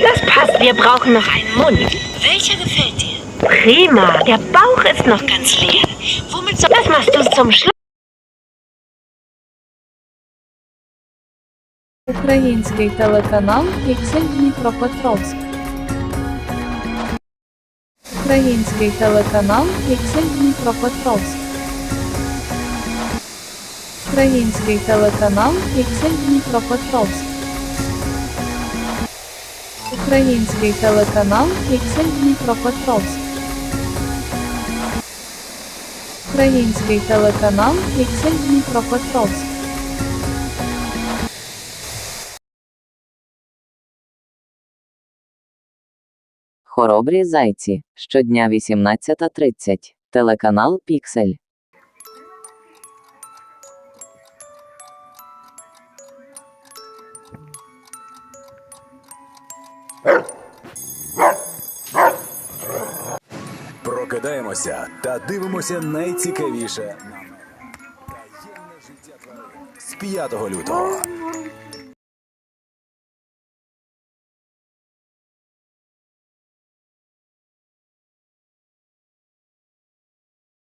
Das passt, wir brauchen noch einen Mund. Welcher gefällt dir? Prima, der Bauch ist noch ganz leer. Womit soll das machst du zum Schluss? Український телеканал Піксель Дніпропетровськ. Український телеканал Піксель Дніпропетровськ. Український телеканал Піксель Дніпропетровськ. Український телеканал Піксель Дніпропетровськ. Український телеканал Піксель Дніпропетровськ. Хоробрі зайці. Щодня 18.30. Телеканал Піксель. Прокидаємося та дивимося найцікавіше з 5 лютого.